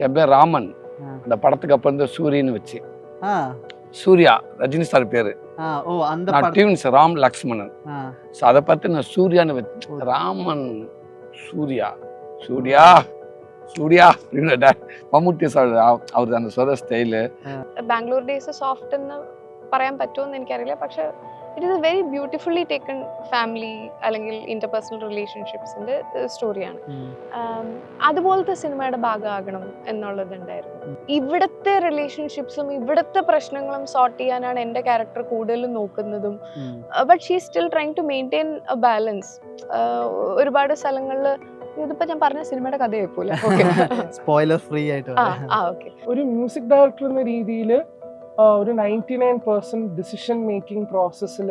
என் பேர் ராமன் ஆ. அந்த படத்துக்கு அப்புறம் வந்து சூரியன்னு வச்சு ஆ சூர்யா ரஜினி சார் பேரு ஆ ஓ அந்த நான் படம் டியூன்ஸ் ராம் லக்ஷ்மணன் ஆ ஸோ அதை பார்த்து நான் சூர்யான்னு வச்சு ராமன் சூர்யா சூர்யா சூர்யா அப்படின்னு டா- மம்முட்டி சார் அவர் அந்த சொல்ற സ്റ്റൈല് ബാംഗ്ലൂർ ഡേയ്സ് സോഫ്റ്റ് എന്ന് പറയാൻ പറ്റുമെന്ന് എനിക്കറിയില്ല പക്ഷെ it is a very beautifully taken family അല്ലെങ്കിൽ ഇന്റർപേഴ്സണൽ റിലേഷൻഷിപ്സിന്റെ സ്റ്റോറിയാണ്. അതുപോലത്തെ സിനിമയുടെ ഭാഗമാകണം എന്നുള്ളതുണ്ടായിരുന്നു. ഇവിടുത്തെ റിലേഷൻഷിപ്സും ഇവിടുത്തെ പ്രശ്നങ്ങളും സോർട്ട് ചെയ്യാനാണ് എന്റെ ക്യാരക്ടർ കൂടുതലും നോക്കുന്നതും. But she still trying to maintain a balance ഒരുപാട് സ്ഥലങ്ങളിൽ ഇതിപ്പോ ഞാൻ പറഞ്ഞ സിനിമയുടെ കഥയായി പോലെ സ്പോയിലർ ഫ്രീ ആയിട്ട് ആ ആ ഓക്കെ ഒരു മ്യൂസിക് ഡയറക്ടർ എന്ന രീതിയിൽ ഒരു ninety nine percent decision making പ്രോസസ്സിൽ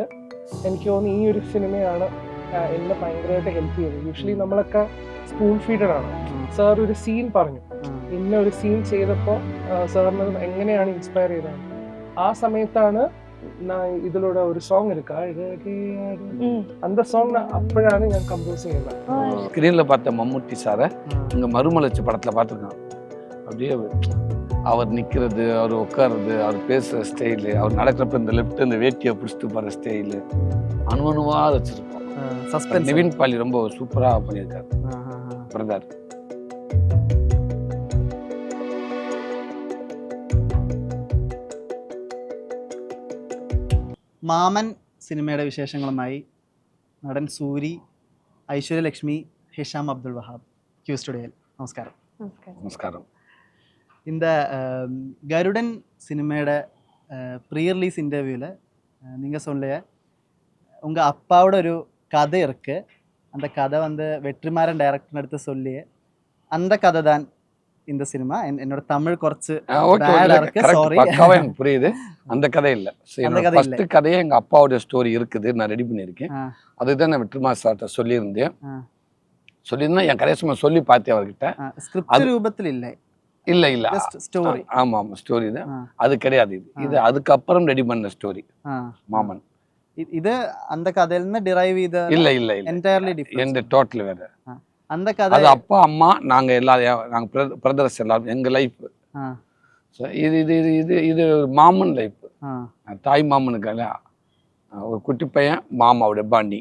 എനിക്ക് തോന്നുന്നു ഈ ഒരു സിനിമയാണ് ആ, എന്നെ ഭയങ്കരമായിട്ട് ഹെൽപ്പ് ചെയ്തത് യൂഷ്വലി നമ്മളൊക്കെ സ്പൂൺ ഫീഡഡ് ആണ് ഉം. സാർ ഒരു സീൻ പറഞ്ഞു ഉം. ഇന്ന ഒരു സീൻ ചെയ്തപ്പോൾ സാറിന് എങ്ങനെയാണ് ഇൻസ്പയർ ചെയ്തത് ആ സമയത്താണ് நான் இதோட ஒரு சாங் இருக்கா அந்த சாங் அப்பழான ഞാൻ கம்போஸ் ചെയ്യുന്നത് ஸ்க்ரீனில் பார்த்த மம்முட்டி சாரை ആ. இங்கே மறுமலர்ச்சி படத்தில் பார்த்துருக்கேன் அப்படியே அவர் நிற்கிறது அவர் உட்காருறது அவர் பேசுகிற ஸ்டைலு அவர் நடக்கிறப்ப இந்த லெஃப்ட் இந்த வேட்டியை பிடிச்சிட்டு போகிற ஸ்டைலு அணு அணுவாக வச்சுருப்போம் ആ, suspense. நிவின் பாலி ரொம்ப சூப்பராக பண்ணியிருக்காரு ആ, ആ, ആ. பிரதர் മാമൻ സിനിമയുടെ വിശേഷങ്ങളുമായി നടൻ സൂരി ഐശ്വര്യലക്ഷ്മി ഹിഷാം അബ്ദുൾ വഹാബ് ക്യൂ സ്റ്റുഡിയോയിൽ നമസ്കാരം നമസ്കാരം நமஸ்காரம் இந்த கருடன் சினிமையோட ப்ரீ ரிலீஸ் இன்டர்வியூவில் நீங்கள் சொல்லிய உங்கள் அப்பாவோட ஒரு கதை இருக்கு. அந்த கதை வந்து வெற்றிமாறன் டைரக்டர் எடுத்து சொல்லி அந்த கதை தான் இந்த சினிமா என்- என்னோட தமிழ் குறைச்சு புரியுது அந்த கதை இல்லை கதை. ஃபர்ஸ்ட் கதையே எங்கள் அப்பாவோட ஸ்டோரி இருக்குது நான் ரெடி பண்ணியிருக்கேன். அதுதான் நான் வெற்றிமா சார்கிட்ட சொல்லியிருந்தேன் ஆ. சொல்லியிருந்தேன் என் கதையை சும்மா சொல்லி பார்த்தேன் அவர்கிட்ட ஸ்கிரிப்ட் ரூபத்தில் இல்லை இல்லை இல்லை. ஸ்டோரி ஆமா ஆமா ஸ்டோரி தான். அது கிடையாது இது. இது அதுக்கப்புறம் ரெடி பண்ண ஸ்டோரி மாமன். அந்த கதையில இருந்து டிரைவ் செய்த இல்ல இல்ல. இல்ல என்டையர்லி எந்த டிஃபரெண்ட் டோட்டல் வேற அந்த கதை அது அப்பா அம்மா நாங்க எல்லாரும் நாங்க பிரதர்ஸ் எல்லாரும் எங்க லைஃப் இது இது இது இது இது மாமன் லைஃப் தாய் மாமனுக்கு ஒரு குட்டி பையன் மாமாவுடைய பாண்டி.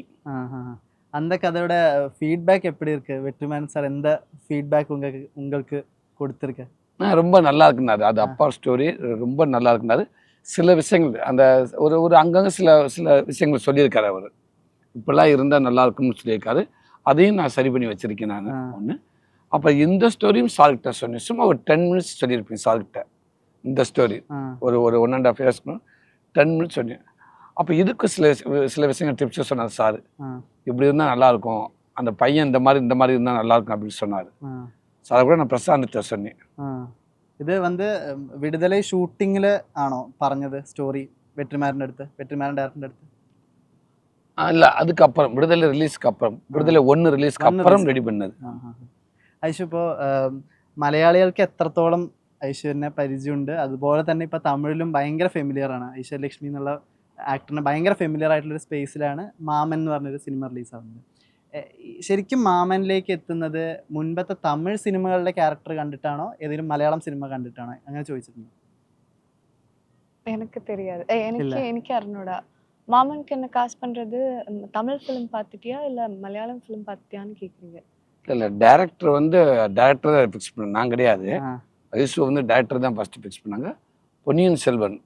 அந்த கதையோட ஃபீட்பேக் எப்படி இருக்கு? வெற்றிமாறன் சார் எந்த ஃபீட்பேக் உங்களுக்கு உங்களுக்கு கொடுத்துருக்கு ஆ, ரொம்ப நல்லா இருக்குனாரு அது அப்பா ஸ்டோரி ரொம்ப நல்லா இருக்குனாரு சில விஷயங்கள் அந்த ஒரு ஒரு அங்கங்க சில சில விஷயங்கள் சொல்லியிருக்காரு அவர். இப்படிலாம் இருந்தால் நல்லா இருக்கும்னு சொல்லியிருக்காரு. அதையும் நான் சரி பண்ணி வச்சிருக்கேன் நான். ஒன்று அப்போ இந்த ஸ்டோரியும் சார்கிட்ட சொன்னேன். சும்மா ஒரு டென் மினிட்ஸ் சொல்லியிருப்பேன் சார்கிட்ட இந்த ஸ்டோரி ஒரு ஒரு ஒன் அண்ட் ஆஃப் இயர்ஸ்க்கு டென் மினிட்ஸ் சொன்னேன். அப்போ இதுக்கு சில சில விஷயங்கள் டிப்ஸ் சொன்னார் சார். இப்படி இருந்தால் நல்லா இருக்கும். அந்த பையன் இந்த மாதிரி இந்த மாதிரி இருந்தால் நல்லா இருக்கும் அப்படின்னு சொன்னார். ஸோ அதை கூட நான் பிரசாந்த் சொன்னேன் ഇത് വന്ന് വിടുതല ഷൂട്ടിങ്ങിൽ ആണോ പറഞ്ഞത്? സ്റ്റോറി വെട്രിമാരന്റെ അടുത്ത് വെട്രിമാരൻ ഡയറക്ടറിന്റെ അടുത്ത്? അല്ല அதுக்கப்புறம் விடுதலை ரிலீஸ்க்கு அப்புறம் விடுதலை ஒன்று ரிலീസ്க்கு அப்புறம் ரெடி பண்ணது ഐശു ഇപ്പോൾ മലയാളികൾക്ക് എത്രത്തോളം ഐശ്വര്യനെ പരിചയമുണ്ട്? അതുപോലെ തന്നെ ഇപ്പോൾ തമിഴിലും ഭയങ്കര ഫെമിലിയർ ആണ്. ഐശ്വര്യ ലക്ഷ്മി എന്നുള്ള ആക്ടറിന് ഭയങ്കര ഫെമിലിയർ ആയിട്ടുള്ള ഒരു സ്പേസിലാണ് മാമൻ എന്ന് പറഞ്ഞൊരു സിനിമ റിലീസ് ആവുന്നത്. ശരിക്കും മാമനിലേക്ക് എത്തുന്നത് മുൻപത്തെ തമിഴ് സിനിമകളുടെ ക്യാരക്ടർ കണ്ടിട്ടാണോ? ഏതെങ്കിലും മലയാളം സിനിമ കണ്ടിട്ടാണോ? അങ്ങനെ ചോദിച്ചിട്ടുണ്ട്. எனக்கு தெரியாது எனக்கு எனக்கு അറിഞ്ഞൂടാ மாமனுக்கு என்ன காசு பண்றது தமிழ் ஃபிலிம் பார்த்துட்டியா இல்ல மலையாளம் ஃபிலிம் பார்த்துட்டியான்னு கேக்குறீங்க இல்ல டைரக்டர் வந்து டைரக்டர் தான் ஃபிக்ஸ் பண்ண நான் கிடையாது ஐசு வந்து டைரக்டர் தான் ஃபர்ஸ்ட் ஃபிக்ஸ் பண்ணாங்க பொன்னியின் செல்வன்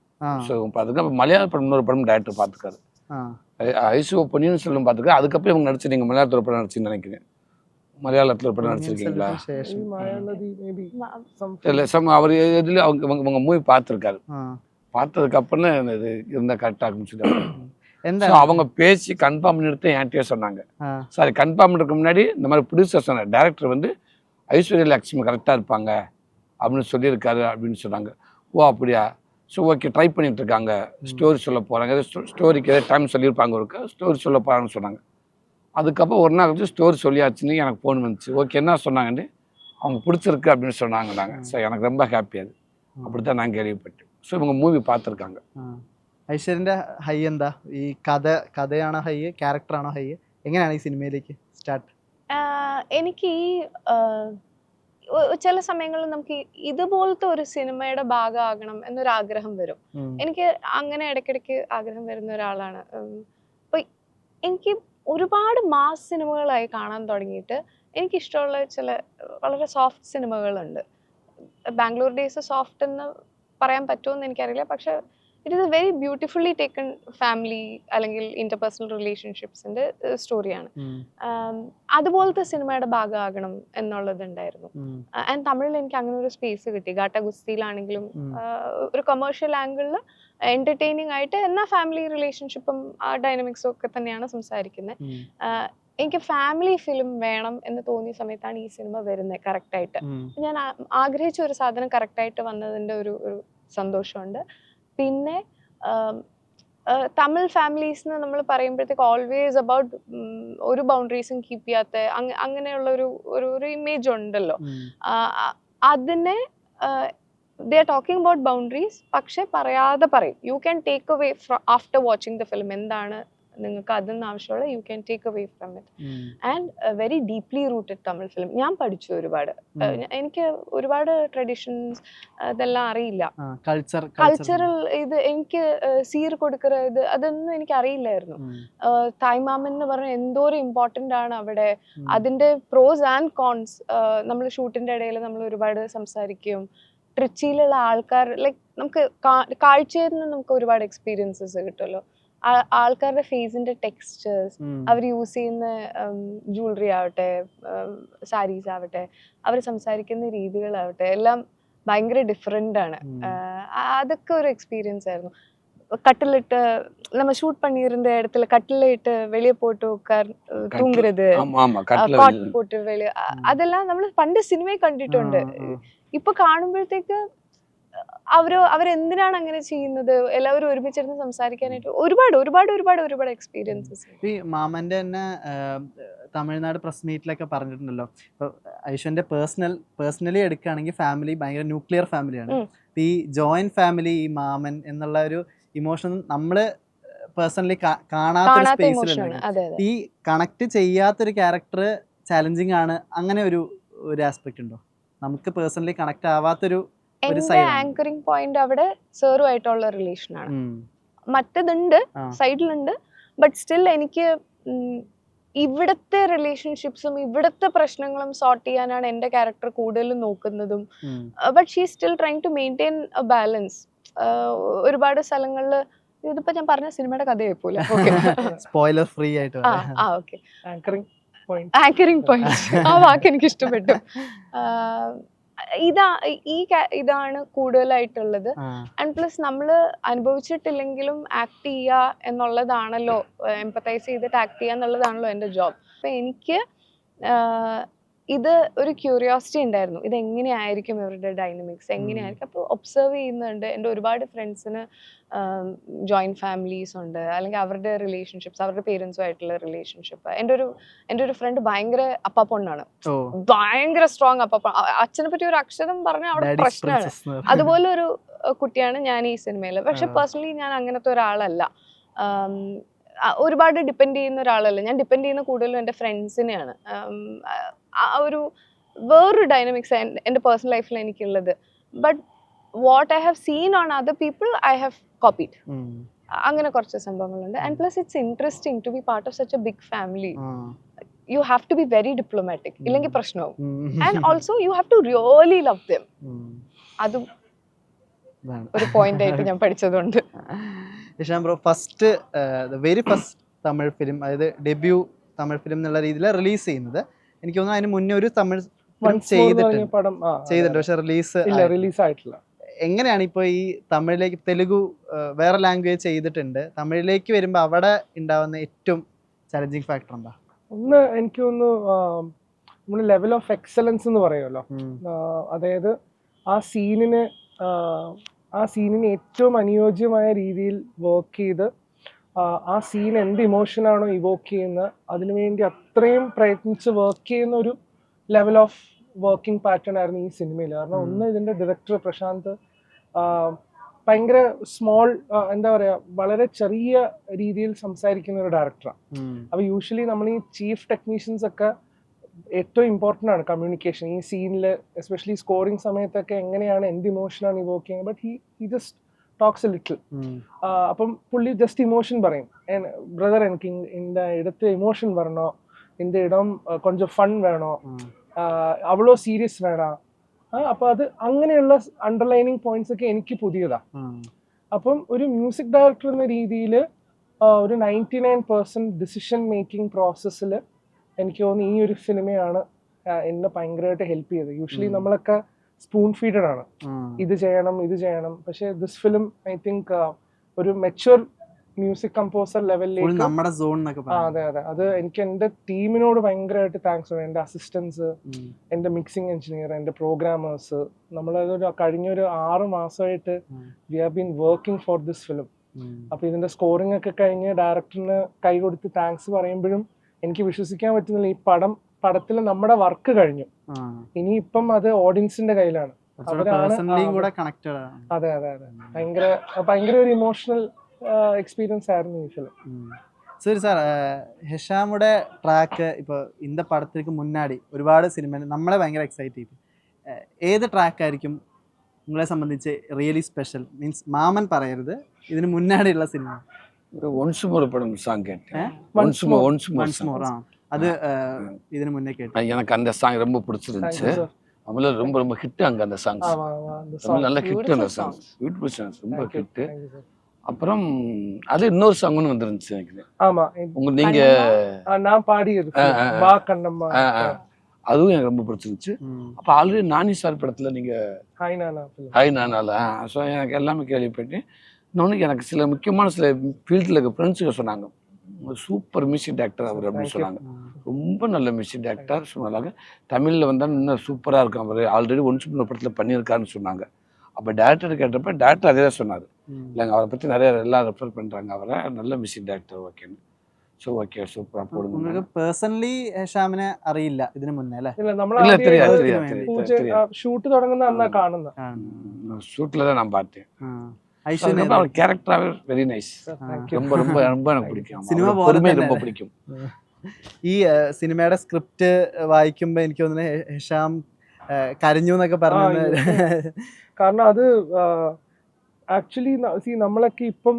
ஸோ அதுக்கு மலையாள படம் இன்னொரு படம் டைரக்டர் பார்த்துக்காரு ஐசுஓ பொன்னியின் செல்வம் பார்த்துருக்கேன் அதுக்கப்புறம் இவங்க நடிச்சிருக்கீங்க மலையாளத்தில் படம் நடிச்சுன்னு நினைக்கிறேன். மலையாளத்தில் படம் நடிச்சிருக்கீங்களா? சம் அவர் இதில் அவங்க இவங்க இவங்க மூவி பார்த்துருக்காரு. பார்த்ததுக்கு அப்புறம் இது இருந்தால் கரெக்டாக இருக்குன்னு அவங்க பேசி கன்ஃபார்ம் எடுத்து என்கிட்டயே சொன்னாங்க. சாரி கன்ஃபார்ம் பண்ணுறதுக்கு முன்னாடி இந்த மாதிரி ப்ரொடியூசர் சொன்னார். டேரக்டர் வந்து ஐஸ்வர்யா லக்ஷ்மி கரெக்டாக இருப்பாங்க அப்படின்னு சொல்லியிருக்காரு அப்படின்னு சொன்னாங்க. ஓ அப்படியா? ஸோ ஓகே ட்ரை பண்ணிட்டு இருக்காங்க ஸ்டோரி சொல்ல போகிறாங்க ஸ்டோரிக்கு ஏதாவது டைம் சொல்லியிருப்பாங்க ஒருக்க ஸ்டோரி சொல்ல போகிறாங்கன்னு சொன்னாங்க அதுக்கப்புறம் ஒரு நாள் கழிச்சு ஸ்டோரி சொல்லியாச்சுன்னு எனக்கு ஃபோன் வந்துச்சு ஓகே என்ன சொன்னாங்கன்னு அவங்க பிடிச்சிருக்கு அப்படின்னு சொன்னாங்க நாங்கள் ஸோ எனக்கு ரொம்ப ஹாப்பி அது அப்படி தான் நான் கேள்விப்பட்டேன் ஸோ இவங்க மூவி பார்த்துருக்காங்க ആ. ഐശ്വര്യന്റെ ഹൈ എന്താ ഈ കഥ കഥയാണോ ഹൈ ക്യാരക്ടറാണോ ഹൈ എങ്ങനെയാണ് ഈ സിനിമയിലേക്ക് സ്റ്റാർട്ട് ஆஹ் எனக்கு ഈ ஆஹ் ഒ- ചില സമയങ്ങളിൽ നമുക്ക് ഇതുപോലത്തെ ഒരു സിനിമയുടെ ഭാഗമാകണം എന്നൊരു ആഗ്രഹം വരും എനിക്ക് അങ്ങനെ ഇടയ്ക്കിടയ്ക്ക് ആഗ്രഹം വരുന്ന ഒരാളാണ്. അപ്പൊ എനിക്ക് ഒരുപാട് മാസ് സിനിമകളായി കാണാൻ തുടങ്ങിയിട്ട് എനിക്കിഷ്ടമുള്ള ചില വളരെ സോഫ്റ്റ് സിനിമകളുണ്ട്. ബാംഗ്ലൂർ ഡേയ്സ് സോഫ്റ്റ് എന്ന് പറയാൻ പറ്റുമെന്ന് എനിക്കറിയില്ല. പക്ഷെ it is a very beautifully taken family അല്ലെങ്കിൽ ഇന്റർപേഴ്സണൽ റിലേഷൻഷിപ്സിന്റെ സ്റ്റോറിയാണ്. അതുപോലത്തെ സിനിമയുടെ ഭാഗമാകണം എന്നുള്ളതുണ്ടായിരുന്നു. ആൻഡ് തമിഴിൽ എനിക്ക് അങ്ങനെ ഒരു സ്പേസ് കിട്ടി. ഗാട്ട ഗുസ്തിയിലാണെങ്കിലും ഒരു കൊമേഴ്ഷ്യൽ ആംഗിളിൽ എന്റർടൈനിങ് ആയിട്ട് എന്നാ ഫാമിലി റിലേഷൻഷിപ്പും ആ ഡൈനമിക്സും ഒക്കെ തന്നെയാണ് സംസാരിക്കുന്നത് എനിക്ക് ഫാമിലി ഫിലിം വേണം എന്ന് തോന്നിയ സമയത്താണ് ഈ സിനിമ വരുന്നത് കറക്റ്റായിട്ട് ആയിട്ട്. ഞാൻ ആഗ്രഹിച്ച ഒരു സാധനം കറക്റ്റായിട്ട് വന്നതിന്റെ ഒരു ഒരു സന്തോഷമുണ്ട്. പിന്നെ തമിഴ് ഫാമിലീസ് നമ്മൾ പറയുമ്പോഴത്തേക്ക് ഓൾവേസ് അബൌട്ട് ഒരു ബൗണ്ടറീസും കീപ്പ് ചെയ്യാത്ത അങ്ങ- അങ്ങനെയുള്ള ഒരു ഒരു ഇമേജ് ഉണ്ടല്ലോ. അതിനെ they are talking about boundaries പക്ഷെ പറയാതെ പറയും. You can take away after watching the film എന്താണ് നിങ്ങൾക്ക് അതൊന്നും ആവശ്യമുള്ള you can take away from it. And very deeply rooted Tamil film ഞാൻ പഠിച്ചു ഒരുപാട്. ഞ- എനിക്ക് ഒരുപാട് ട്രഡീഷൻസ് ഇതെല്ലാം അറിയില്ല. കൾച്ചറൽ ഇത് എനിക്ക് സീർ കൊടുക്കറ ഇത് അതൊന്നും എനിക്ക് അറിയില്ലായിരുന്നു. തായ്മാമൻ എന്ന് പറഞ്ഞ എന്തോരം ഇമ്പോർട്ടന്റ് ആണ് അവിടെ. അതിന്റെ പ്രോസ് ആൻഡ് കോൺസ് നമ്മൾ ഷൂട്ടിന്റെ ഇടയിൽ നമ്മൾ ഒരുപാട് സംസാരിക്കും. ട്രിച്ചിയിലുള്ള ആൾക്കാർ ലൈക്ക് നമുക്ക് കാഴ്ചയിൽ നിന്ന് നമുക്ക് ഒരുപാട് എക്സ്പീരിയൻസസ് കിട്ടുമല്ലോ. ആൾക്കാരുടെ ഫേസിന്റെ ടെക്സ്ചേഴ്സ് അവർ യൂസ് ചെയ്യുന്ന ജ്വല്ലറി ആവട്ടെ സാരീസ് ആവട്ടെ അവർ സംസാരിക്കുന്ന രീതികളാവട്ടെ എല്ലാം ഭയങ്കര ഡിഫറെന്റ് ആണ്. അതൊക്കെ ഒരു എക്സ്പീരിയൻസ് ആയിരുന്നു. കട്ടിലിട്ട് നമ്മ ഷൂട്ട് பண்ணியிருந்த இடத்துல കട്ടിലിട്ട് വെളിയെ வெளியே போட்டு உட்கார் தூங்குறது காட் போட்டு வெளியே அதெல்லாம் നമ്മൾ പണ്ട് സിനിമയെ കണ്ടിട്ടുണ്ട്. ഇപ്പൊ കാണുമ്പോഴത്തേക്ക് അവർ അവരെന്തിനാണ് അങ്ങനെ ചെയ്യുന്നത്? എല്ലാവരും ഒരുമിച്ചിരുന്ന് സംസാരിക്കാനായിട്ട് ഒരുപാട് ഒരുപാട് ഒരുപാട് ഒരുപാട് എക്സ്പീരിയൻസസ് ഈ മാമന്റെ തന്നെ തമിഴ്നാട് പ്രസ് മീറ്റിലൊക്കെ പറഞ്ഞിട്ടുണ്ടല്ലോ. ഇപ്പൊ ഐശ്വന്റെ പേഴ്സണൽ പേഴ്സണലി എടുക്കുകയാണെങ്കിൽ ഫാമിലി ഭയങ്കര ന്യൂക്ലിയർ ഫാമിലിയാണ്. ഈ ജോയിന്റ് ഫാമിലി ഈ മാമൻ എന്നുള്ള ഒരു ഇമോഷൻ നമ്മൾ പേഴ്സണലി കാണാത്ത അതെ ഈ കണക്ട് ചെയ്യാത്തൊരു ക്യാരക്ടർ ചാലഞ്ചിങ് ആണ്. അങ്ങനെ ഒരു ഒരു ആസ്പെക്ട് ഉണ്ടോ? നമുക്ക് പേഴ്സണലി കണക്ട് ആവാത്തൊരു എന്റെ ആങ്കറിംഗ് പോയിന്റ് അവിടെ സെറുമായിട്ടുള്ള റിലേഷൻ ആണ്. മറ്റേതുണ്ട് സൈഡിലുണ്ട് ബട്ട് സ്റ്റിൽ എനിക്ക് ഇവിടത്തെ റിലേഷൻഷിപ്സും ഇവിടത്തെ പ്രശ്നങ്ങളും സോർട്ട് ചെയ്യാനാണ് എന്റെ ക്യാരക്ടർ കൂടുതലും നോക്കുന്നതും. But she still trying to maintain a balance ഒരുപാട് സ്ഥലങ്ങളിൽ ഇതിപ്പോ ഞാൻ പറഞ്ഞ സിനിമയുടെ കഥയായി പോലെ. സ്പോയിലർ ഫ്രീ ആയിട്ട് ആ. Okay anchoring point anchoring point ആ വാക്ക് എനിക്ക് ഇഷ്ടപ്പെട്ടു. ആഹ് ഇതാ ഈ ഇതാണ് കൂടുതലായിട്ടുള്ളത്. ആൻഡ് പ്ലസ് നമ്മൾ അനുഭവിച്ചിട്ടില്ലെങ്കിലും ആക്ട് ചെയ്യുക എന്നുള്ളതാണല്ലോ എംപത്തൈസ് ചെയ്തിട്ട് ആക്ട് ചെയ്യുക എന്നുള്ളതാണല്ലോ എന്റെ ജോബ് അപ്പം എനിക്ക് ഇത് ഒരു ക്യൂരിയോസിറ്റി ഉണ്ടായിരുന്നു. ഇത് എങ്ങനെയായിരിക്കും ഇവരുടെ ഡൈനമിക്സ് എങ്ങനെയായിരിക്കും അപ്പോൾ ഒബ്സർവ് ചെയ്യുന്നുണ്ട്. എന്റെ ഒരുപാട് ഫ്രണ്ട്സിന് ജോയിന്റ് ഫാമിലീസ് ഉണ്ട്. അല്ലെങ്കിൽ അവരുടെ റിലേഷൻഷിപ്സ് അവരുടെ പേരൻസുമായിട്ടുള്ള റിലേഷൻഷിപ്പ് എന്റെ ഒരു എന്റെ ഒരു ഫ്രണ്ട് ഭയങ്കര അപ്പാപ്പൊണ്ണാണ്. ഭയങ്കര സ്ട്രോങ് അപ്പാപ്പ അച്ഛനെ പറ്റി ഒരു അക്ഷരം പറഞ്ഞാൽ അവിടെ പ്രശ്നമാണ്. അതുപോലെ ഒരു കുട്ടിയാണ് ഞാൻ ഈ സിനിമയിൽ പക്ഷെ പേഴ്സണലി ഞാൻ അങ്ങനത്തെ ഒരാളല്ല. ഒരുപാട് ഡിപ്പെൻഡ് ചെയ്യുന്ന ഒരാളല്ല. ഞാൻ ഡിപ്പെൻഡ് ചെയ്യുന്ന കൂടുതലും എന്റെ ഫ്രണ്ട്സിനെയാണ് ആം, ഒരു വേറൊരു ഡൈനമിക്സ് എന്റെ പേഴ്സണൽ ലൈഫിൽ എനിക്കുള്ളത്. But what I have seen on other people I have copied അങ്ങനെ കുറച്ച് സംഭവങ്ങളുണ്ട്. And plus it's interesting to be part of such a big family you have to be very diplomatic ഇല്ലെങ്കിൽ പ്രശ്നവും. And also you have to really love them അതും. ഒരു point ആയിട്ട് ഞാൻ പഠിച്ചതുകൊണ്ട് Ishaan bro first very first Tamil film അതായത് debut Tamil film എന്നുള്ള രീതിയിൽ release ചെയ്യുന്നത്. എനിക്ക് തോന്നുന്നു അതിന് മുന്നേ ഒരു തമിഴ് ചെയ്തിട്ടുണ്ട്. ചെയ്തിട്ടുണ്ട്. പക്ഷെ റിലീസ് റിലീസ് ആയിട്ടില്ല. എങ്ങനെയാണ് ഇപ്പോൾ ഈ തമിഴിലേക്ക് തെലുഗു വേറെ ലാംഗ്വേജ് ചെയ്തിട്ടുണ്ട്. തമിഴിലേക്ക് വരുമ്പോൾ അവിടെ ഉണ്ടാവുന്ന ഏറ്റവും ചലഞ്ചിങ് ഫാക്ടർ എന്താ? ഒന്ന് എനിക്ക് തോന്നുന്നു നമ്മൾ ലെവൽ ഓഫ് എക്സലൻസ് എന്ന് പറയുമല്ലോ. അതായത് ആ സീനിന് ആ സീനിന് ഏറ്റവും അനുയോജ്യമായ രീതിയിൽ വർക്ക് ചെയ്ത് ആ സീൻ എന്ത് ഇമോഷനാണോ ഇവോക്ക് ചെയ്യുന്നത് അതിനുവേണ്ടി അത്രയും പ്രയത്നിച്ച് വർക്ക് ചെയ്യുന്ന ഒരു ലെവൽ ഓഫ് വർക്കിംഗ് പാറ്റേൺ ആയിരുന്നു ഈ സിനിമയിൽ കാരണം. ഒന്ന് ഇതിന്റെ ഡയറക്ടർ പ്രശാന്ത് ഭയങ്കര സ്മോൾ എന്താ പറയുക വളരെ ചെറിയ രീതിയിൽ സംസാരിക്കുന്ന ഒരു ഡയറക്ടറാണ് ഉം, അപ്പോൾ യൂഷ്വലി നമ്മൾ ഈ ചീഫ് ടെക്നീഷ്യൻസ് ഒക്കെ ഏറ്റവും ഇമ്പോർട്ടന്റ് ആണ് കമ്മ്യൂണിക്കേഷൻ ഈ സീനിൽ എസ്പെഷ്യലി സ്കോറിംഗ് സമയത്തൊക്കെ എങ്ങനെയാണ് എന്ത് ഇമോഷനാണ് ഇവോക്ക് ചെയ്യുന്നത്. But he he just talks little അപ്പം പുള്ളി ജസ്റ്റ് ഇമോഷൻ പറയും. ബ്രദർ എനിക്ക് എന്റെ ഇടത്തെ ഇമോഷൻ വരണോ? എന്റെ ഇടം കൊഞ്ചം ഫൺ വേണോ? അവളോ സീരിയസ് വേണ? അപ്പൊ അത് അങ്ങനെയുള്ള അണ്ടർലൈനിങ് പോയിന്റ്സ് ഒക്കെ എനിക്ക് പുതിയതാ. അപ്പം ഒരു മ്യൂസിക് ഡയറക്ടർ എന്ന രീതിയിൽ ഒരു ninety nine percent decision making പ്രോസസ്സിൽ എനിക്ക് തോന്നുന്നു ഈ ഒരു സിനിമയാണ് എന്നെ ഭയങ്കരമായിട്ട് ഹെൽപ്പ് ചെയ്തത്. യൂഷ്വലി നമ്മളൊക്കെ സ്പൂൺ ഫീഡഡ് ആണ്. ഇത് ചെയ്യണം ഇത് ചെയ്യണം. പക്ഷേ ദിസ് ഫിലിം ഐ തിങ്ക് ഒരു മെച്ചുവർ മ്യൂസിക് കമ്പോസർ ലെവലിലേക്ക് നമ്മുടെ സോൺ അതെ അതെ. അത് എനിക്ക് എന്റെ ടീമിനോട് ഭയങ്കരമായിട്ട് താങ്ക്സ് ഉണ്ട് എന്റെ അസിസ്റ്റൻസ് എന്റെ മിക്സിംഗ് എഞ്ചിനീയർ എന്റെ പ്രോഗ്രാമേഴ്സ് നമ്മൾ കഴിഞ്ഞ കഴിഞ്ഞൊരു ആറ് മാസമായിട്ട് we have been working for this film അപ്പൊ ഇതിന്റെ സ്കോറിംഗ് ഒക്കെ കഴിഞ്ഞ് ഡയറക്ടറിന് കൈ കൊടുത്ത് താങ്ക്സ് പറയുമ്പോഴും എനിക്ക് വിശ്വസിക്കാൻ പറ്റുന്നില്ല. ഈ പടം പടത്തിൽ നമ്മുടെ വർക്ക് കഴിഞ്ഞു. ഇനി ഇപ്പം അത് ഓഡിയൻസിന്റെ കയ്യിലാണ്. അതെ അതെ അതെ. ഭയങ്കര ഭയങ്കര ഒരു ഇമോഷണൽ എക്സ്പീരിയൻസ് ആയിരുന്നു ഈ ഫിലിം ശരി സാർ ഹെഷാമുടെ ട്രാക്ക് ഇപ്പോൾ ഇന്ന പടത്തിലേക്ക് മുന്നാടി ഒരുപാട് സിനിമ നമ്മളെ ഭയങ്കര എക്സൈറ്റ് ചെയ്തു. ഏത് ട്രാക്കായിരിക്കും നിങ്ങളെ സംബന്ധിച്ച് റിയലി സ്പെഷ്യൽ മീൻസ് മാമൻ പറയരുത് ഇതിന് മുന്നാടിയുള്ള സിനിമ. ഒരു വൺസ് മോർ പടം സാങ്കേറ്റ് വൺസ് മോർ വൺസ് മോർ அது இதன் முன்னே கேட்டேன். எனக்கு அந்த சாங் ரொம்ப பிடிச்சிருந்துச்சு. தமிழ்ல ரொம்ப ரொம்ப ஹிட் அங்க அந்த சாங்ஸ் தமிழ் நல்ல ஹிட் அந்த சாங் பியூட்டிஃபுல் சாங்ஸ் ரொம்ப ஹிட் அப்புறம் அது இன்னொரு சாங்னு வந்துருந்துச்சு எனக்கு. ஆமா உங்க நீங்க நான் பாடி இருக்கேன் அதுவும் எனக்கு ரொம்ப பிடிச்சிருந்துச்சு. அப்போ ஆல்ரெடி நானி சார் படத்துல நீங்க ஹாய் நானா ஹாய் நானால ஸோ எனக்கு எல்லாமே கேள்விப்பட்டு இன்னொன்று எனக்கு சில முக்கியமான சில ஃபீல்ட்ல இருக்க ஃப்ரெண்ட்ஸுக்கு சொன்னாங்க. சூப்பர் மியூசிக் டேரக்டர் அவர் அப்படின்னு Thank you. சொன்னாங்க ரொம்ப நல்ல மியூசிக் டேரக்டர் சொன்னாங்க தமிழில் வந்தால் இன்னும் சூப்பராக இருக்கும் அவர் ஆல்ரெடி ஒன்ஸ் முன்ன படத்தில் பண்ணியிருக்காருன்னு சொன்னாங்க அப்போ டேரக்டர் கேட்டப்ப டேரக்டர் அதே தான் சொன்னார் இல்லைங்க அவரை பற்றி நிறைய எல்லாம் ரெஃபர் பண்ணுறாங்க அவரை நல்ல மியூசிக் டேரக்டர் ஓகேன்னு ஸோ ஓகே சூப்பராக உங்களுக்கு போடுங்க പേഴ്സണലി ഹെഷാമിനെ അറിയില്ല ഇതിന് മുന്നേ അല്ലേ ഇല്ല നമ്മൾ இல்லை ആദ്യം தெரியாது ആദ്യം தெரியாது വേണ്ടി. പൂജ தெரியாது தெரியாது ഷൂട്ട് തുടങ്ങുന്ന അന്നാ കാണുന്ന ஷூட்டில் தான் நான் பார்த்தேன் ഐശ്വര്യ அதுக்கப்புறம் அவர் கேரக்டராகவே வெரி நைஸ் താങ്ക് യു ரொம்ப ரொம்ப ரொம்ப எனக்கு பிடிக்கும் സിനിമ அவரோட പോലെ பொறுமை തന്നെ ரொம்ப അല്ലേ? பிடிக்கும் ഈ ഏഹ്, സിനിമയുടെ സ്ക്രിപ്റ്റ് വായിക്കുമ്പോൾ എനിക്ക് തോന്നുന്നു ഹെ- ഹെഷാം ഏഹ്, കരഞ്ഞു എന്നൊക്കെ പറഞ്ഞു കാരണം അത് ആക്ച്വലി സി നമ്മളൊക്കെ ഇപ്പം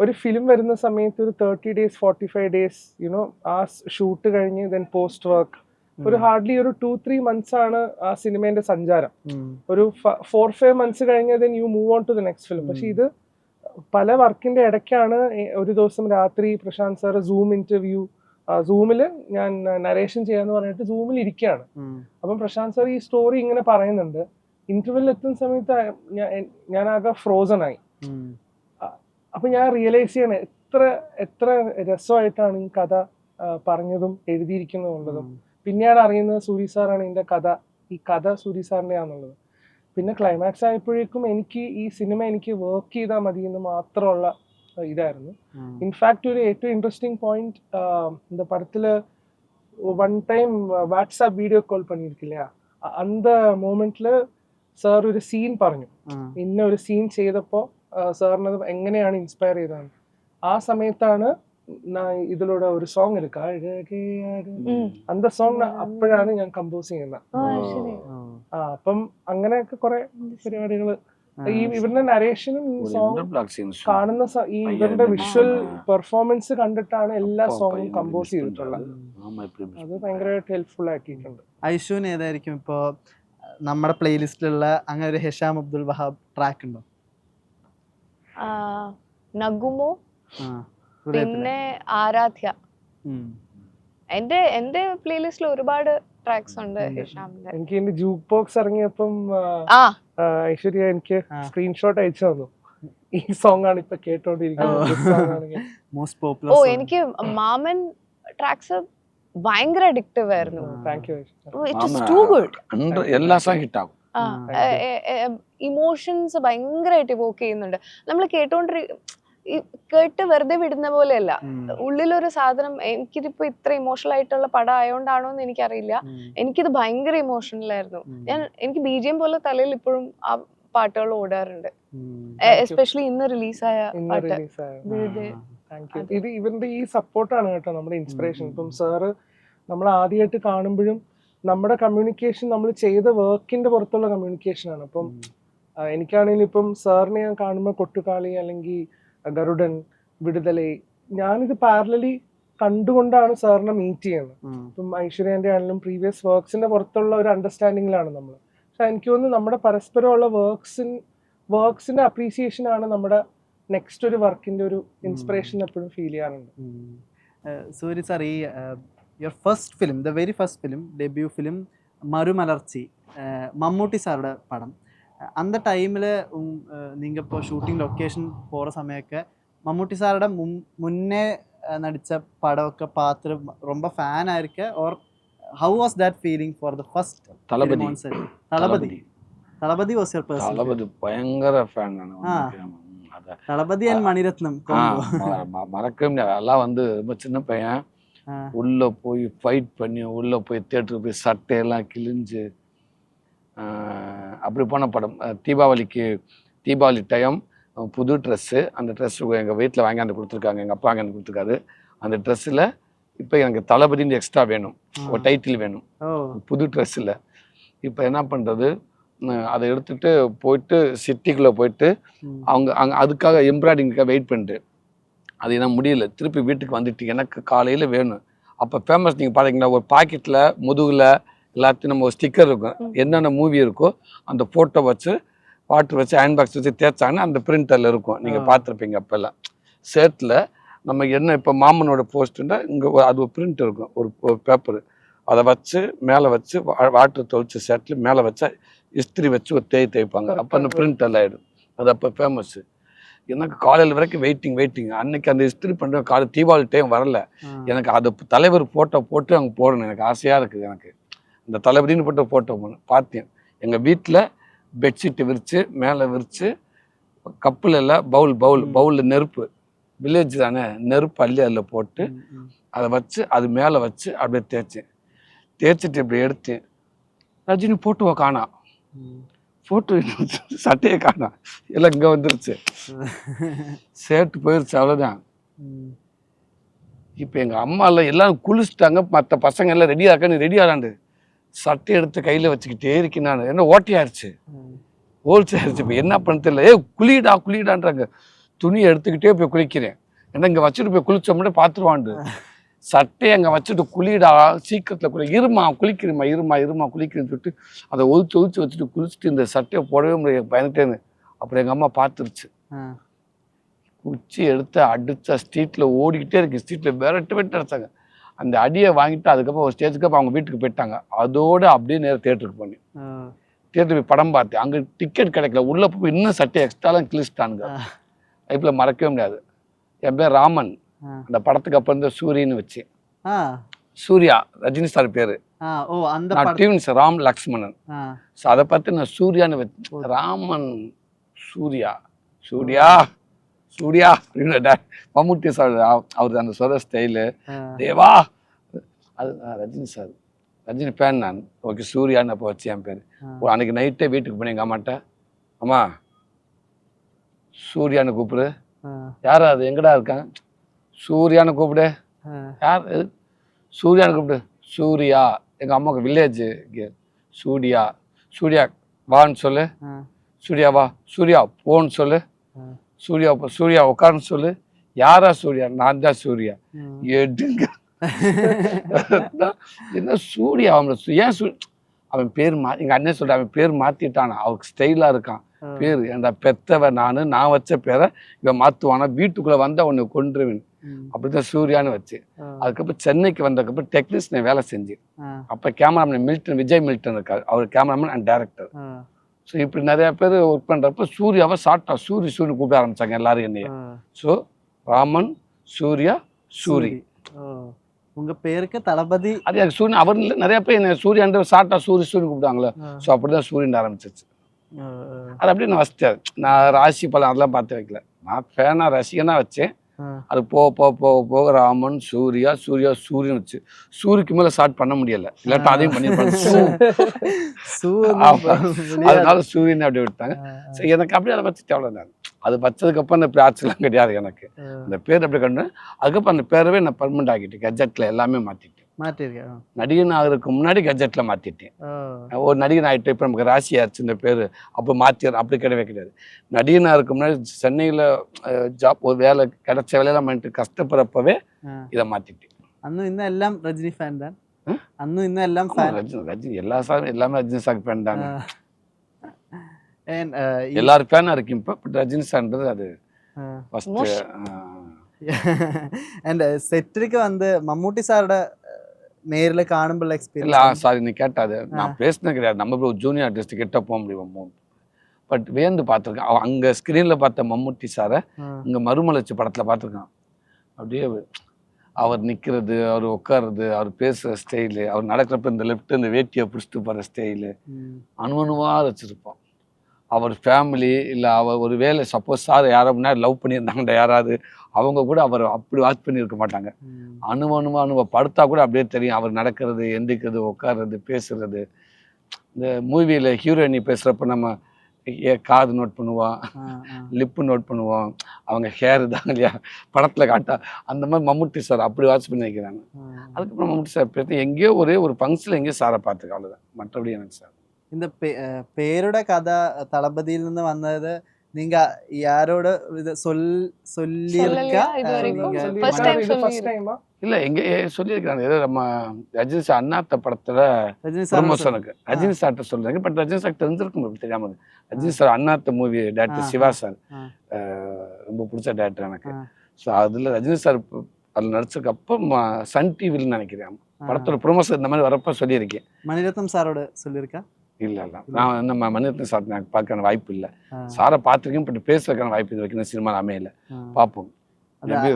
ഒരു ഫിലിം വരുന്ന സമയത്ത് ഒരു thirty days forty five days you know ആ ഷൂട്ട് കഴിഞ്ഞ് ദെൻ പോസ്റ്റ് വർക്ക് ഒരു ഹാർഡ്ലി ഒരു ടു ത്രീ മന്ത്സ് ആണ് ആ സിനിമേന്റെ സഞ്ചാരം. ഒരു ഫോർ ഫൈവ് മന്ത്സ് കഴിഞ്ഞ then you move on to the next film പക്ഷെ ഇത് പല വർക്കിന്റെ ഇടയ്ക്കാണ് ഒരു ദിവസം രാത്രി പ്രശാന്ത് സാർ സൂം ഇന്റർവ്യൂ സൂമിൽ ഞാൻ നരേഷൻ ചെയ്യാന്ന് പറഞ്ഞിട്ട് സൂമിൽ ഇരിക്കുകയാണ് അപ്പം പ്രശാന്ത് സാർ ഈ സ്റ്റോറി ഇങ്ങനെ പറയുന്നുണ്ട്. ഇന്റർവ്യൂവിൽ എത്തുന്ന സമയത്ത് ഞാൻ ആകെ ഫ്രോസൺ ആയി. അപ്പൊ ഞാൻ റിയലൈസ് ചെയ്യണേ എത്ര എത്ര രസമായിട്ടാണ് ഈ കഥ പറഞ്ഞതും പറഞ്ഞതും എഴുതിയിരിക്കുന്നതുള്ളതും പിന്നെയാണ് അറിയുന്നത് സൂരി സാറാണ് ഇതിന്റെ കഥ. ഈ കഥ സൂരി സാറിന്റെ ആണെന്നുള്ളത് പിന്നെ ക്ലൈമാക്സ് ആയപ്പോഴേക്കും എനിക്ക് ഈ സിനിമ എനിക്ക് വർക്ക് ചെയ്താൽ മതി എന്ന് മാത്രമുള്ള ഇതായിരുന്നു. ഇൻഫാക്ട് ഒരു ഏറ്റവും ഇൻട്രസ്റ്റിംഗ് പോയിന്റ് இந்த படத்துல one time WhatsApp video call പണിയിരിക്കില്ല അന്ത அந்த സാർ ഒരു സീൻ പറഞ്ഞു. ഇന്ന ഒരു സീൻ ചെയ്തപ്പോൾ സാറിനത് എങ്ങനെയാണ് ഇൻസ്പയർ ചെയ്തത് ആ സമയത്താണ് நான் ഇതിലൂടെ ഒരു സോങ് എടുക്കുക അഴകേ അഴകേ. அந்த സോങ് അപ്പോഴാണ് ഞാൻ കമ്പോസ് ചെയ്യുന്നത് ആ അപ്പം അങ്ങനെയൊക്കെ കുറെ പരിപാടികൾ ഈ ഇവരുടെ നരേഷനും ഈ ஒரு സോങ് ഇന്റർബ്ലോക്ക് സീൻസ് കാണുന്ന സ- ഈ പയ്യൻ ഇവരുടെ തന്നെ. വിഷ്വൽ ആ. പെർഫോമൻസ് കണ്ടിട്ടാണ് എല്ലാ அப்பா സോങ്ങും பையன் കമ്പോസ് miss ചെയ്തിട്ടുള്ളത് பண்றாரு. ஆமா இப்படி miss അത് ഭയങ്കരമായിട്ട് ഹെൽപ്ഫുൾ ആക്കിയിട്ടുണ്ട് ഐഷുവിന് ഏതായിരിക്കും ഇപ്പോൾ നമ്മുടെ പ്ലേലിസ്റ്റിലുള്ള അങ്ങനെ ഒരു ഹെഷാം അബ്ദുൽ വഹാബ് ട്രാക്ക് ഉണ്ടോ നഗുമോ ആ, ഹൃദയത്തിലെ. പിന്നെ ആരാധ്യ. എന്റെ എന്റെ പ്ലേലിസ്റ്റിൽ ഒരുപാട് ട്രാക്സ് ഉണ്ട് ഹിഷാമിന്റെ എനിക്ക് എന്റെ ജൂക്ക് ബോക്സ് ഇറങ്ങിയപ്പം ഐശ്വര്യ എനിക്ക് സ്ക്രീൻഷോട്ട് അയച്ചു തന്നു. ഈ സോങ് ആണ് ഇപ്പൊ കേട്ടോണ്ടിരിക്കുന്നത്. ഓ എനിക്ക് മാമൻ ട്രാക്സ് ഭയങ്കര അഡിക്റ്റീവ് ആയിരുന്നു. എല്ലാ ഹിറ്റാകും. ഇമോഷൻസ് ഭയങ്കരമായിട്ട് ഇവോക്ക് ചെയ്യുന്നുണ്ട്. നമ്മൾ കേട്ടോണ്ടിരിക്കും ഈ കേട്ട് വെറുതെ വിടുന്ന പോലെയല്ല. ഉള്ളിലൊരു സാധനം എനിക്കിതിപ്പോ ഇത്ര ഇമോഷണൽ ആയിട്ടുള്ള പടം ആയതുകൊണ്ടാണോ എന്ന് എനിക്കറിയില്ല. എനിക്കിത് ഭയങ്കര ഇമോഷണൽ ആയിരുന്നു. ഞാൻ എനിക്ക് ബി ജി എം പോലെ തലയിൽ ഇപ്പോഴും ആ പാട്ടുകൾ ഓടാറുണ്ട്. എസ്പെഷ്യലി ഇന്ന് റിലീസായ പാട്ട്. ഇത് ഇവന്റെ ഇവരുടെ ഈ സപ്പോർട്ടാണ് കേട്ടോ നമ്മുടെ ഇൻസ്പിറേഷൻ. ഇപ്പം സാറ് നമ്മൾ ആദ്യമായിട്ട് കാണുമ്പോഴും നമ്മുടെ കമ്മ്യൂണിക്കേഷൻ നമ്മൾ ചെയ്ത വർക്കിന്റെ പുറത്തുള്ള കമ്മ്യൂണിക്കേഷൻ ആണ്. അപ്പം എനിക്കാണെങ്കിലും ഇപ്പം സാറിനെ ഞാൻ കാണുമ്പോൾ കൊട്ടുകാളി അല്ലെങ്കിൽ ഗരുഡൻ വിടുതലൈ. ഞാനിത് പാരലലി കണ്ടുകൊണ്ടാണ് സാറിനെ മീറ്റ് ചെയ്യുന്നത്. ഇപ്പം ഐശ്വര്യന്റെ ആണെങ്കിലും പ്രീവിയസ് വർക്ക്സിന്റെ പുറത്തുള്ള ഒരു അണ്ടർസ്റ്റാൻഡിങ്ങിലാണ് നമ്മൾ പക്ഷെ എനിക്ക് തോന്നുന്നു നമ്മുടെ പരസ്പരമുള്ള വർക്ക്സിൻ വർക്ക്സിന്റെ അപ്രീസിയേഷൻ ആണ് നമ്മുടെ നെക്സ്റ്റ് ഒരു വർക്കിന്റെ ഒരു ഇൻസ്പിറേഷൻ എപ്പോഴും ഫീൽ ചെയ്യാറുണ്ട്. സൂര്യ സാർ ഈ your first film the very first film debut film Marumalarchi Mammootty സാറുടെ പടം. நீங்கள் இப்போ ஷூட்டிங் லொக்கேஷன் போகிற சமயக்க மம்முட்டி சாரோட முன் முன்னே அஹ், நடித்த படமൊക്കെ பார்த்து ரொம்ப for the first Thalapathy film on set? Thalapathy Thalapathy was your person தளபதி பயங்கர ஃபேன் நான் ஆ. அவனுக்கு. ம், அத தளபதி அண்ட் மணிரத்னம் ஆ, combo. ம- ம- மறக்கவே முடியாது அதெல்லாம் வந்து ரொம்ப சின்ன பையன். உள்ள போய் ஃபைட் பண்ணி உள்ள போய் தேட்டருக்கு போய் சட்டையெல்லாம் கிழிஞ்சு அப்படி போன படம். தீபாவளிக்கு தீபாவளி டைம் புது ட்ரெஸ்ஸு அந்த ட்ரெஸ்ஸு எங்கள் வீட்டில் வாங்கியாந்து கொடுத்துருக்காங்க. எங்கள் அப்பா வாங்கியாந்து கொடுத்துருக்காரு. அந்த ட்ரெஸ்ஸில் இப்போ எனக்கு தளபதின்னு எக்ஸ்ட்ரா வேணும். ஒரு டைட்டில் வேணும். புது ட்ரெஸ்ஸில் இப்போ என்ன பண்ணுறது அதை எடுத்துட்டு போயிட்டு சிட்டிக்குள்ளே போயிட்டு. அவங்க அங்கே அதுக்காக எம்ப்ராய்டிங்காக வெயிட் பண்ணிட்டு அது என்ன முடியல. திருப்பி வீட்டுக்கு வந்துட்டு எனக்கு காலையில் வேணும். அப்போ ஃபேமஸ் நீங்கள் பார்த்தீங்கன்னா ஒரு பாக்கெட்டில் முதுகில் எல்லாத்தையும் நம்ம ஒரு ஸ்டிக்கர் இருக்கும். என்னென்ன மூவி இருக்கோ அந்த ஃபோட்டோ வச்சு வாட்டர் வச்சு அயன் பாக்ஸ் வச்சு தேய்ச்சாங்கன்னா அந்த பிரிண்டரில் இருக்கும். நீங்கள். பார்த்துருப்பீங்க அப்போல்லாம். ஷர்ட்டில் நம்ம என்ன இப்போ மாமனோட போஸ்ட்டுன்னா இங்கே அது ஒரு பிரிண்ட் இருக்கும். ஒரு பேப்பர் அதை வச்சு மேலே வச்சு வாட்டர் தொளிச்சு ஷர்ட்டில் மேலே வச்சா இஸ்திரி வச்சு ஒரு தேய் தேய்ப்பாங்க. அப்போ அந்த பிரிண்ட் எல்லாம் ஆயிடும். அது அப்போ ஃபேமஸ்ஸு எனக்கு காலையில் வரைக்கும் வெயிட்டிங் வெயிட்டிங் அன்னைக்கு அந்த இஸ்திரி பண்ணுற காலை தீபாவளி டைம் வரல. எனக்கு அது தலைவர் ஃபோட்டோ போட்டு அங்கே போடணும். எனக்கு ஆசையாக இருக்குது எனக்கு. இந்த தளபதினு போட்டு ஃபோட்டோ பார்த்தேன் எங்கள் வீட்டில் பெட்ஷீட்டு விரித்து மேலே விரித்து கப்பில் எல்லாம் பவுல் பவுல். பவுலில் நெருப்பு. வில்லேஜ் தானே. நெருப்பு அள்ளி அதில் போட்டு. அதை வச்சு அது மேலே வச்சு அப்படியே தேய்ச்சேன். தேய்ச்சிட்டு இப்படி எடுத்தேன் ரஜினி ஃபோட்டோவை காணா. ம். ஃபோட்டோ சட்டையை காணா. எல்லாம் இங்கே வந்துருச்சு. சேட்டு போயிருச்சு அவ்வளோதான். இப்போ எங்கள் அம்மா எல்லாம் எல்லாரும் குளிச்சுட்டாங்க. மற்ற பசங்க எல்லாம் ரெடி ஆக்க நீ ரெடி ஆடாண்டு சட்டை எடுத்து கையில் வச்சுக்கிட்டே இருக்கேன் நான். என்ன ஓட்டையாயிருச்சு ஆயிடுச்சு இப்போ என்ன பண்ண தெரியல. ஏ குளிடா குளிடான்றாங்க. துணியை எடுத்துக்கிட்டே போய் குளிக்கிறேன். ஏன்னா இங்கே வச்சுட்டு போய் குளிச்சோம்னா பார்த்துருவாண்டு சட்டையை அங்கே வச்சுட்டு குளிடா சீக்கிரத்தில் குளி. இருமா குளிக்கிறேம்மா இருமா இருமா குளிக்கிறேன்னு சொல்லிட்டு அதை ஒழிச்சு ஒழிச்சு வச்சுட்டு குளிச்சுட்டு இந்த சட்டையை போடவே முடியாது பயந்துட்டேன்னு. அப்புறம் எங்கள் அம்மா பார்த்துருச்சு. குச்சி எடுத்து அடிச்சா ஸ்ட்ரீட்டில் ஓடிக்கிட்டே இருக்கு. ஸ்ட்ரீட்டில் விரட்டு விட்டு அடிச்சாங்க. அந்த அடியை வாங்கிட்டு அதுக்கப்புறம் ஒரு ஸ்டேஜுக்கு அப்புறம் அவங்க வீட்டுக்கு போயிட்டாங்க. அதோட அப்படியே நேரம் தேட்டருக்கு போனேன். ஆ. தேட்டர் போய் படம் பார்த்தேன். அங்கே டிக்கெட் கிடைக்கல. உள்ளே போய் இன்னும் சட்டை எக்ஸ்ட்ராலாம் கிழிச்சிட்டானுங்க. லைஃப்பில் மறக்கவே முடியாது. என் பேர் ராமன். அந்த படத்துக்கு அப்புறம் இந்த சூரியன்னு வச்சேன். ஆ. சூர்யா ரஜினி சார் பேர். நான் டியூன்ஸ் ராம் லக்ஷ்மணன். ஸோ அதை பார்த்து நான் சூர்யான்னு வச்சேன் ராமன் சூர்யா. சூர்யா. சூர்யா அப்படின்னு மம்முட்டி சார் அவர் அந்த சொல்கிற ஸ்டைலு. தேவா. அது ரஜினி சார். ரஜினி ஃபேன் நான். ஓகே சூர்யான்னு அப்போ வச்சு என் பேர். ஆ. அன்னைக்கு நைட்டே வீட்டுக்கு போனேன் எங்கள் அம்மாட்ட. அம்மா சூர்யான்னு கூப்பிடு. யாரா அது? எங்கடா இருக்கான் சூர்யான்னு கூப்பிடு. யார்? சூர்யான்னு கூப்பிடு. சூர்யா. எங்கள் அம்மாவுக்கு வில்லேஜ் சூர்யா. சூர்யா வான்னு சொல்லு. சூர்யா வா. சூர்யா போன்னு சொல்லு. சூர்யா சூர்யா உட்காருன்னு சொல்லு. யாரா சூர்யா? நான் தான் சூர்யா. எடுங்க. என்ன சூர்யா? அவன் ஏன் சூ அவன் பேர் மா எங்கள் அண்ணன் சொல்ற அவன் பேர் மாற்றிட்டானா அவருக்கு ஸ்டைலாக இருக்கான். பேர் ஏன்டா பெத்தவன் நான் நான் வச்ச பேரை இவன் மாற்றுவானா வீட்டுக்குள்ளே வந்து அவனை கொன்றுவேன். அப்படிதான் சூர்யான்னு வச்சு. அதுக்கப்புறம் சென்னைக்கு வந்ததுக்கப்புறம் டெக்னீஷியன் வேலை செஞ்சேன் ஆ. அப்போ கேமராமேன் மில்டன் விஜய் மில்டன் இருக்காரு. அவர் கேமராமேன் அண்ட் டேரக்டர். ஸோ இப்படி நிறைய பேர் ஒர்க் பண்ணுறப்ப சூர்யாவை ஷார்ட்டா சூரி சூரி கூப்பிட ஆரம்பிச்சாங்க எல்லாரும் என்னைய. ஸோ ராமன் சூர்யா சூரி உங்க பேருக்கு தளபதி அது எனக்கு சூரியன் அவர் இல்ல, நிறைய பேர் என்ன சூர்யான்ற ஷார்ட்டா சூரி சூரி கூப்பிட்டாங்களே. ஸோ அப்படிதான் சூரியன் ஆரம்பிச்சிச்சு. அது அப்படியே நான் வச்சிட்டேன் நான் ராசி பலம் அதெல்லாம் பார்த்து வைக்கல நான் ஃபேனா ரசிகனா வச்சேன். அது போக போக போக போக ராமன் சூர்யா சூர்யா சூரியன் வச்சு சூரிக்கு மேல ஸ்டார்ட் பண்ண முடியல. இல்லாட்டா அதையும் பண்ணிருப்பாங்க. அதனால சூரியன் அப்படி விட்டாங்க. சரி எனக்கு அப்படியே அதை வச்சுட்டு அவ்வளோதான் அது வச்சதுக்கு அப்புறம் அந்த ஆட்சிலாம் கிடையாது எனக்கு. அந்த பேர் அப்படி கண்டு அதுக்கப்புறம் அந்த பேரவே நான் பர்மனெண்ட் ஆக்கிட்டேன். கெஜெட்டில் எல்லாமே மாற்றிட்டேன் மாத்திருக்கேன். நடிகன் ஆகிறதுக்கு முன்னாடி கஜெட்டில் மாற்றிட்டேன் ஒரு நடிகன் ஆகிட்டு இப்போ நமக்கு ராசி ஆச்சுன்ற பேர். அப்போ மாற்றிடு அப்படி கிடையவே கிடையாது. நடிகனாக இருக்க முன்னாடி சென்னையில் ஜாப் ஒரு வேலை கிடைச்ச வேலையெல்லாம் பண்ணிட்டு கஷ்டப்படுறப்பவே இதை மாற்றிட்டேன் அன்னும் இன்னும் எல்லாம் ரஜினி ஃபேன் தான். அன்னும் இன்னும் எல்லாம் ஃபேன் ரஜினி ரஜினி எல்லா சாரும் எல்லாமே ரஜினி சாங் ஃபேன் தாங்க. எல்லாரும் ஃபேனாக இருக்கு இப்போ பட் ரஜினி சாங்ன்றது அது அண்ட் செட்டிற்கு வந்து மம்மூட்டி சாரோட நேரில் காணும்போது எக்ஸ்பீரியன்ஸ் சாரி நீ கேட்டாது நான் பேசினது கிடையாது. நம்ம ஒரு ஜூனியர் ஆர்டிஸ்ட் கிட்ட போக முடியும்? பட் வேந்து பார்த்துருக்கேன். அங்கே ஸ்க்ரீனில் பார்த்த மம்முட்டி சாரை இங்கே மறுமலர்ச்சி படத்தில் பார்த்துருக்கான். அப்படியே அவர் நிற்கிறது அவர் உட்காருறது அவர் பேசுகிற ஸ்டைலு அவர் நடக்கிறப்ப இந்த லெஃப்ட் இந்த வேட்டியை பிடிச்சிட்டு போகிற ஸ்டைலு அணு அணுவாக வச்சுருப்போம் அவர் ஃபேமிலி இல்லை அவர் ஒரு வேலை சப்போஸ் சார் யாரோ லவ் பண்ணியிருந்தாங்கடா யாராவது அவங்க கூட அவர் அப்படி வாட்ச் பண்ணியிருக்க மாட்டாங்க. அணுவா அணுவ படுத்தா கூட அப்படியே தெரியும் அவர் நடக்கிறது எந்திரிக்கிறது உட்கார்றது பேசுறது. இந்த மூவியில் ஹீரோயினி பேசுகிறப்ப நம்ம ஏ காது நோட் பண்ணுவோம் லிப்பு நோட் பண்ணுவோம். அவங்க ஹேர் தான் இல்லையா? படத்தில் காட்டா அந்த மாதிரி மம்முட்டி சார் அப்படி வாட்ச் பண்ணி வைக்கிறாங்க. அதுக்கப்புறம் மம்முட்டி சார் பேசி எங்கேயோ ஒரே ஒரு ஃபங்க்ஷனில் எங்கேயோ சாரை பார்த்துருக்கேன் அவ்வளோதான் மற்றபடி எனக்கு சார் இந்த பே- அஹ் പേരുടെ കഥ തളപതിയിൽ നിന്ന് വന്നത് நீங்க யாரோட இது சொல் சொல்லியிருக்க சொல்லலையா இது வரைக்கும்? நீங்க First time இது ஃபர்ஸ்ட் சொல்லி டைமா இல்லை எங்கே சொல்லியிருக்கிறாங்க ஏதோ நம்ம ரஜினி சார் அண்ணாத்த படத்தில் ரஜினி சார் ப்ரொமோஷனுக்கு ரஜினி சார்ட்ட சொல்றாங்க பட் ரஜினி சார் தெரிஞ்சிருக்கும் உங்களுக்கு தெரியாம இருக்கு. ரஜினி சார் அண்ணாத்த மூவி ஆ, டேரக்டர் சிவா சார் ஆ. அஹ், ரொம்ப பிடிச்ச டேரக்டர் எனக்கு ஆ. ஸோ அதில் ரஜினி சார் இப்ப அதில் நடிச்சதுக்கு அப்போ ம- சன் டிவியில் நினைக்கிறேன் படத்தோட ப்ரொமோஷன் இந்த மாதிரி வரப்போ சொல்லியிருக்கேன் மணிரத்னம் சாரோட சொல்லியிருக்கா இல்லை இல்லை. நான் நம்ம மணிரத்னம் சார் எனக்கு பார்க்கற வாய்ப்பு இல்லை. சாரை பார்த்துருக்கேன் பட் பேசுறதுக்கான வாய்ப்பு இது வரைக்கும் சினிமாவில் அமையல. பார்ப்போம்.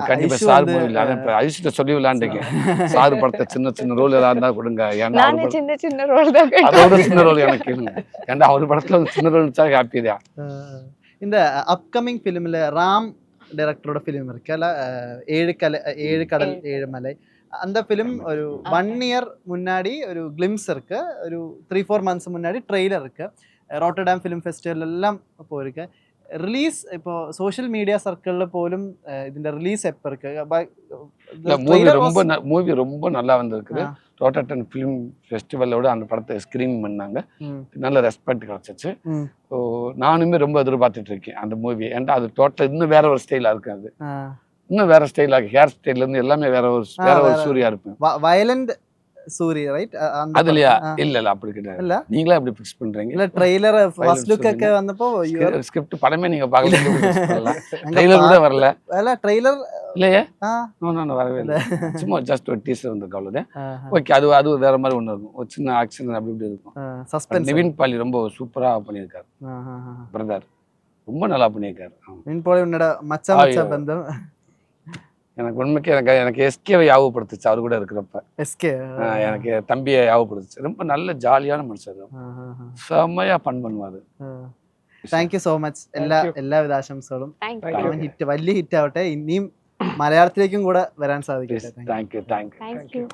கண்டிப்பா சார் இப்போ ஐஷிட்ட சொல்லி விளாண்டுருக்கேன் சார் படத்தை சின்ன சின்ன ரோல் ஏதாவது இருந்தால் கொடுங்க. ஏன்னா சின்ன சின்ன ரோல் தான் அதோட சின்ன ரோல் எனக்கு ஏன்டா அவர் படத்துல சின்ன ரோல் வச்சா ஹாப்பி தான். இந்த அப்கமிங் ஃபிலிமில் ராம் டைரக்டரோட ஃபிலிம் இருக்குல்ல ஏழு கலை ஏழு கடல் ஏழு மலை. அந்த ஃபிலிம் ஒரு ஒன் இயர் முன்னாடி ஒரு கிளிம்ஸ் இருக்கு ஒரு த்ரீ ஃபோர் மந்த்ஸ் முன்னாடி ட்ரெய்லர் இருக்கு റോട്ടർഡാം ഫിലിം ഫെസ്റ്റിവൽ എല്ലാം പോയിരിക്കെ റിലീസ് ഇപ്പോൾ സോഷ്യൽ മീഡിയ സർക്കിളിൽ പോലും അഹ് ഇതിന്റെ റിലീസ് എപ്പോൾ இருக்கு இல்ல மூவி ரொம்ப மூவி ரொம்ப நல்லா வந்திருக்குது ஆ. ரோட்டட்டன் ஃபிலிம் ஃபெஸ்டிவலோட அந்த படத்தை ஸ்க்ரீன் பண்ணாங்க நல்ல ரெஸ்பெக்ட் கிடைச்சிச்சு ம். ஸோ நானுமே ரொம்ப எதிர்பார்த்துட்டு இருக்கேன் அந்த மூவி ஏன்டா அது டோட்டல் இன்னும் வேற ஒரு ஸ்டைலா இருக்கு அது இன்னும் வேற ஸ்டைலாக ஹேர் ஸ்டைல்லேருந்து எல்லாமே வேற ஒரு வேற ஒரு சூரியா இருப்பேன். வயலண்ட் சூரிய ரைட் அதுலயா? இல்ல இல்ல அப்படி கிடையாது. இல்ல? நீங்களே அப்படி பிக்ஸ் பண்றீங்க? இல்ல ட்ரைலர் ஃபர்ஸ்ட் லுக்கக்க வந்தப்போ ஸ்கிரிப்ட் படமே நீங்க பார்க்கல ட்ரைலர் கூட வரல. இல்ல ட்ரெய்லர் இல்லையே? நோ நோ வரவே இல்ல. சும்மா ஜஸ்ட் ஒரு டீசர் வந்த அவ்வளவுதான். ஓகே அது அது வேற மாதிரி ஒண்ணு இருக்கும். ஒரு சின்ன ஆக்சிடென்ட் அப்படி இப்படி இருக்கும். சஸ்பென்ஸ் நிவின் பாலி ரொம்ப சூப்பரா பண்ணியிருக்காரு. பிரதர் ரொம்ப நல்லா பண்ணியிருக்காரு. நிவின் பாலி உன்னோட மச்சா மச்சா பந்தம். எனக்கு உண்மைக்கு எனக்கு எனக்கு எஸ்கேவை ஞாபகப்படுத்துச்சு அவர் கூட இருக்கிறப்ப எஸ்கே ஆஹ் எனக்கு தம்பியை ஞாபகப்படுத்துச்சு ரொம்ப நல்ல ஜாலியான மனுஷர் செம்மையா ஃபன் பண்ணுவாரு താങ്ക് യു സോ മച്ച് എല്ലാ you. എല്ലാവിധ ആശംസകളും தேங்க்யூ Thank you. അവൻ ഹിറ്റ് വലിയ ഹിറ്റ് ആവട്ടെ ഇനിയും മലയാളത്തിലേക്കും കൂടെ വരാൻ സാധിക്കട്ടെ Thank you. Thank you thank you thank you